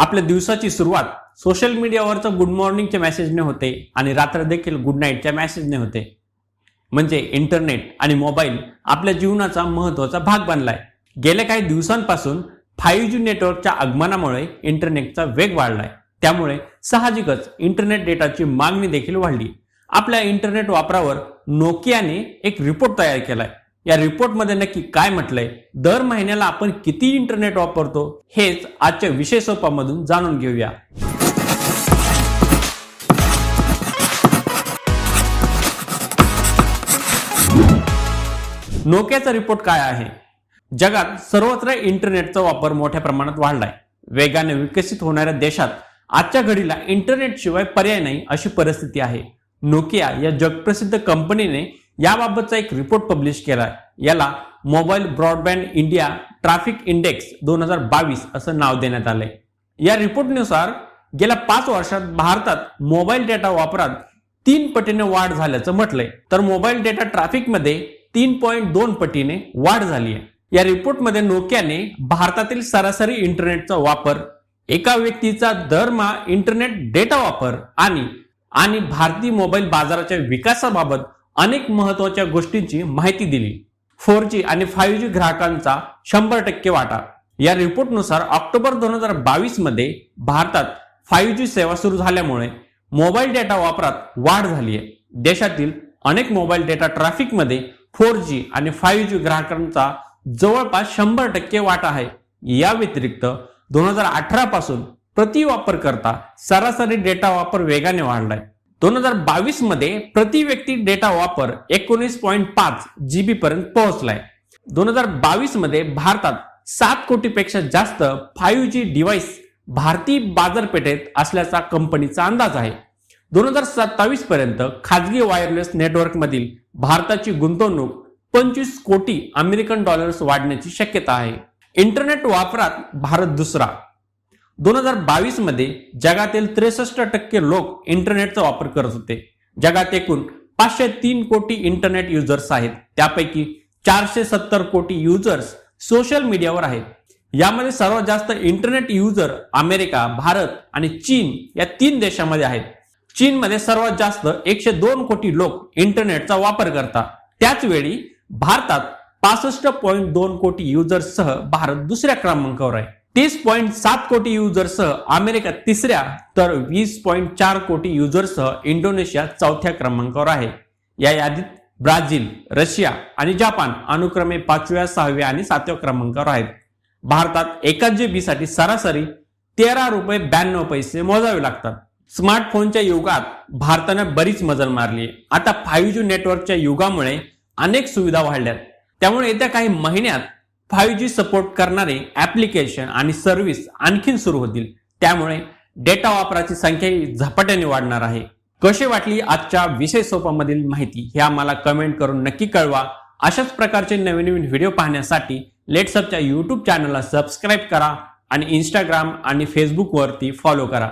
आपल्या दिवसाची सुरुवात सोशल मीडियावरचं गुड मॉर्निंगच्या मेसेजने होते आणि रात्र देखील गुड नाईटच्या मेसेजने होते. म्हणजे इंटरनेट आणि मोबाईल आपल्या जीवनाचा महत्त्वाचा भाग बनलाय. गेल्या काही दिवसांपासून फाईव्ह जी नेटवर्कच्या आगमनामुळे इंटरनेटचा वेग वाढलाय. त्यामुळे साहजिकच इंटरनेट डेटाची मागणी देखील वाढली. आपल्या इंटरनेट वापरावर नोकियाने एक रिपोर्ट तयार केलाय. या रिपोर्टमध्ये नक्की काय म्हटलंय? दर महिन्याला आपण किती इंटरनेट वापरतो? हेच आजच्या विषय सोपामधून जाणून घेऊया. नोकियाचा रिपोर्ट काय आहे? जगात सर्वत्र इंटरनेटचा वापर मोठ्या प्रमाणात वाढलाय. वेगाने विकसित होणाऱ्या देशात आजच्या घडीला इंटरनेट शिवाय पर्याय नाही अशी परिस्थिती आहे. नोकिया या जगप्रसिद्ध कंपनीने याबाबतचा एक रिपोर्ट पब्लिश केला याला mobile broadband India traffic index दोन हजार बावीस असं नाव देण्यात आलंय. या रिपोर्टनुसार गेल्या पाच वर्षात भारतात मोबाईल डेटा वापरात तीन पटीने वाढ झाल्याचं म्हटलंय. तर मोबाईल डेटा ट्रॅफिकमध्ये तीन पॉईंट दोन पटीने वाढ झाली आहे या रिपोर्टमध्ये नोकियाने भारतातील सरासरी इंटरनेटचा वापर एका व्यक्तीचा दरमहा इंटरनेट डेटा वापर आणि आणि भारतीय मोबाईल बाजाराच्या विकासाबाबत अनेक महत्त्वाच्या गोष्टींची माहिती दिली. फोर जी आणि फाईव्ह जी ग्राहकांचा शंभर टक्के वाटा. या रिपोर्टनुसार ऑक्टोबर दोन हजार बावीसमध्ये भारतात फाईव्ह जी सेवा सुरू झाल्यामुळे मोबाईल डेटा वापरात वाढ झाली आहे. देशातील अनेक मोबाईल डेटा ट्रॅफिकमध्ये फोर जी आणि फाईव्ह जी ग्राहकांचा जवळपास शंभर टक्के वाटा आहे. या व्यतिरिक्त दोन हजार अठरा पासून प्रति वापरकर्ता सरासरी डेटा वापर वेगाने वाढलाय. दोन हजार बावीसमध्ये प्रति व्यक्ती डेटा वापर एकोणीस पॉईंट पाच जीबी पर्यंत पोहोचलाय. दोन हजार बावीसमध्ये भारतात सात कोटीपेक्षा जास्त फाईव्ह जी डिव्हाइस भारतीय बाजारपेठेत असल्याचा कंपनीचा अंदाज आहे. दोन हजार सत्तावीस पर्यंत खाजगी वायरलेस नेटवर्क मधील भारताची गुंतवणूक पंचवीस कोटी अमेरिकन डॉलर्स वाढण्याची शक्यता आहे. इंटरनेट वापरात भारत दुसरा. दोन हजार बावीसमध्ये जगातील त्रेसष्ट टक्के लोक इंटरनेटचा वापर करत होते. जगात एकूण पाचशे तीन कोटी इंटरनेट युजर्स आहेत. त्यापैकी चारशे सत्तर कोटी युजर्स सोशल मीडियावर आहेत. यामध्ये सर्वात जास्त इंटरनेट युजर अमेरिका भारत आणि चीन या तीन देशांमध्ये आहेत. चीनमध्ये सर्वात जास्त एकशे दोन कोटी लोक इंटरनेटचा वापर करतात. त्याच वेळी भारतात पासष्ट पॉईंट दोन कोटी युजर्ससह भारत दुसऱ्या क्रमांकावर आहे. तीस पॉईंट सात कोटी युजर्ससह अमेरिका तिसऱ्या तर वीस पॉईंट चार कोटी युजर्ससह इंडोनेशिया चौथ्या क्रमांकावर आहे. या यादीत ब्राझील रशिया आणि जपान अनुक्रमे पाचव्या सहाव्या आणि सातव्या क्रमांकावर आहेत. भारतात एकाच जी बी साठी सरासरी तेरा रुपये ब्याण्णव पैसे मोजावे लागतात. स्मार्टफोनच्या युगात भारतानं बरीच मजल मारली आता फाईव्ह जी नेटवर्कच्या युगामुळे अनेक सुविधा वाढल्यात. त्यामुळे येत्या काही महिन्यात फाईव्ह जी सपोर्ट करणारे ऍप्लिकेशन आणि सर्व्हिस आणखीन सुरू होतील. त्यामुळे डेटा वापराची संख्या झपाट्याने वाढणार आहे. कशी वाटली आजच्या विषय सोपामधील माहिती हे आम्हाला कमेंट करून नक्की कळवा. अशाच प्रकारचे नवीन नवीन व्हिडिओ पाहण्यासाठी लेट्सअपच्या यूट्यूब चॅनलला सबस्क्राईब करा आणि इंस्टाग्राम आणि फेसबुकवरती फॉलो करा.